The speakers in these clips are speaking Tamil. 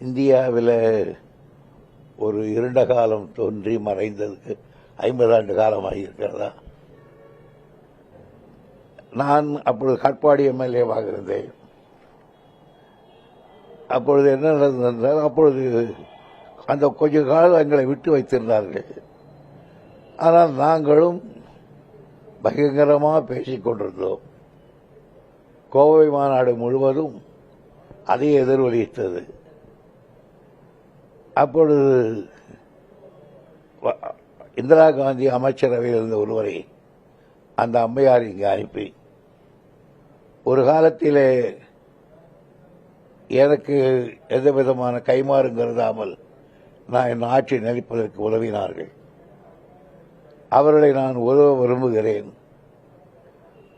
இந்தியாவில் ஒரு இருண்ட காலம் தோன்றி மறைந்ததுக்கு ஐம்பது ஆண்டு காலமாக இருக்கிறதா? நான் அப்பொழுது காட்பாடி எம்எல்ஏவாக இருந்தேன். அப்பொழுது என்ன நடந்தது அப்பொழுது அந்த கொஞ்ச காலம் எங்களை விட்டு வைத்திருந்தார்கள். ஆனால் நாங்களும் பயங்கரமாக பேசிக் கொண்டிருந்தோம். கோவை மாநாடு முழுவதும் அதை எதிர்வலித்தது அப்பொழுது இந்திரா காந்தி அமைச்சரவையில் இருந்த ஒருவரை அந்த அம்மையார் இங்கே அனுப்பி ஒரு காலத்திலே எனக்கு எந்த விதமான கைமாறும் கருதாமல் நான் என் ஆட்சி நடிப்பதற்கு உதவினார்கள். அவர்களை நான் உதவ விரும்புகிறேன்.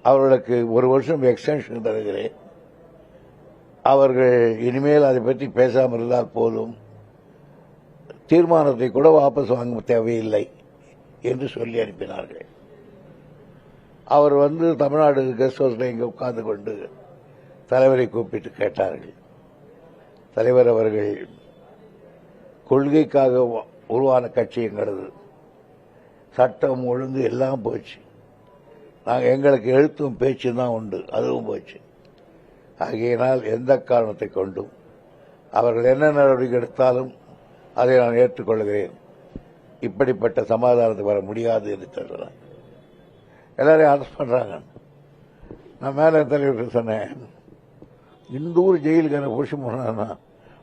அவர்களுக்கு ஒரு வருஷம் எக்ஸ்டென்ஷன் தருகிறேன். அவர்கள் இனிமேல் அதை பற்றி பேசாமல் இருந்தால் போதும். தீர்மானத்தை கூட வாபஸ் வாங்க தேவையில்லை என்று சொல்லி அனுப்பினார்கள். அவர் வந்து தமிழ்நாடு கெஸ்ட் ஹவுஸில் இங்கே உட்கார்ந்து கொண்டு தலைவரை கூப்பிட்டு கேட்டார்கள். தலைவர் அவர்கள் கொள்கைக்காக உருவான கட்சி எங்களது. சட்டம் ஒழுங்கு எல்லாம் போச்சு. நாங்கள் எங்களுக்கு எழுத்தும் பேச்சும் தான் உண்டு அதுவும் போச்சு. ஆகையினால் எந்த காரணத்தை கொண்டும் அவர்கள் என்ன நடவடிக்கை எடுத்தாலும் அதை நான் ஏற்றுக்கொள்கிறேன். இப்படிப்பட்ட சமாதானத்துக்கு வர முடியாது என்று சொல்கிறேன் எல்லாரையும் அரெஸ்ட் பண்ணுறாங்க நான் மேலே தலைவருக்கு சொன்னேன். இந்த ஊர் ஜெயிலுக்கு என்ன புடிச்சு போனா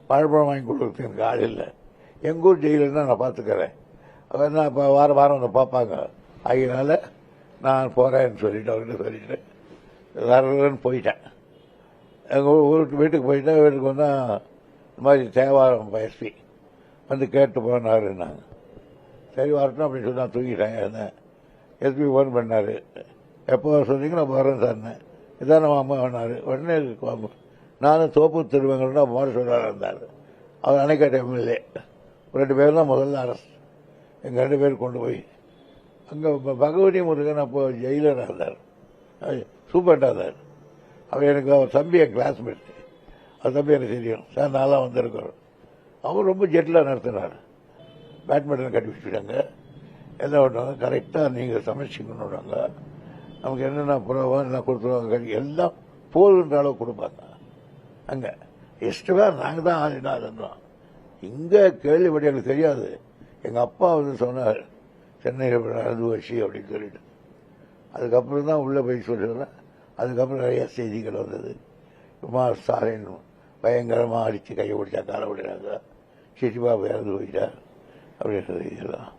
பழப்பழம் வாங்கி கொடுக்குறதுக்கு எனக்கு ஆள் இல்லை. எங்கள் ஊர் ஜெயிலுன்னா நான் பார்த்துக்கிறேன் அவன் என்ன இப்போ வாரம் வாரம் வந்து பார்ப்பாங்க. அதனால நான் போகிறேன்னு சொல்லிட்டு அவர்கிட்ட சொல்லிட்டு வரலன்னு போயிட்டேன். எங்கள் ஊருக்கு வீட்டுக்கு போயிட்டேன் வீட்டுக்கு வந்தால் இந்த மாதிரி தேவாரம் எஸ்பி வந்து கேட்டு போனாருன்னாங்க சரி வரட்டும் அப்படின்னு சொல்லி நான் தூங்கிட்டேன். இருந்தேன் எஸ்பி ஃபோன் பண்ணார். எப்போ சொன்னீங்கன்னா சொன்னீங்க நான் வரேன் சார்னேன் இதான மாமா வேணாரு உடனே நானும் தோப்பு திருவங்கன்னா மாறு சொல்கிறார் இருந்தார் அவர் அணைக்கட்ட எம்எல்ஏ. ரெண்டு பேரும் தான் முதல்ல அரசு. எங்கள் ரெண்டு பேரும் கொண்டு போய். அங்கே பகவதி முருகன் அப்போ ஜெயிலராக இருந்தார். சூப்பர்டாக இருந்தார். அவர் எனக்கு அவர் தம்பி என் கிளாஸ்மேட் அது தம்பி எனக்கு தெரியும். சார் நான்லாம் வந்திருக்கிறோம். அவர் ரொம்ப ஜெட்டிலாக நடத்தினார் பேட்மிண்டன் கட்டி வச்சுட்டாங்க. எல்லாம் பண்ணுவாங்க கரெக்டாக நீங்கள் சமைச்சிக்கணுன்றாங்க நமக்கு என்னென்ன புறவோ எல்லாம் கொடுத்துருவாங்க. எல்லாம் போதுன்ற அளவு கொடுப்பாங்க. அங்கே. எக்ஸ்ட்ரா நாங்கள் தான் ஆடினாருன்றோம் இங்கே கேள்விப்படி எனக்கு தெரியாது. எங்கள் அப்பா வந்து சொன்னார் சென்னையில் நடந்து வச்சு அப்படின்னு சொல்லிட்டு. அதுக்கப்புறம் தான் உள்ளே போய் சொல்லுறேன். அதுக்கப்புறம் நிறைய செய்திகள் வந்தது. குமார் ஸ்டாலின் பயங்கரமாக அடித்து கையை பிடிச்சா காலை விடுறாங்க சிட்டிபாபு இறந்து போயிட்டார் அப்படின்றது இதெல்லாம்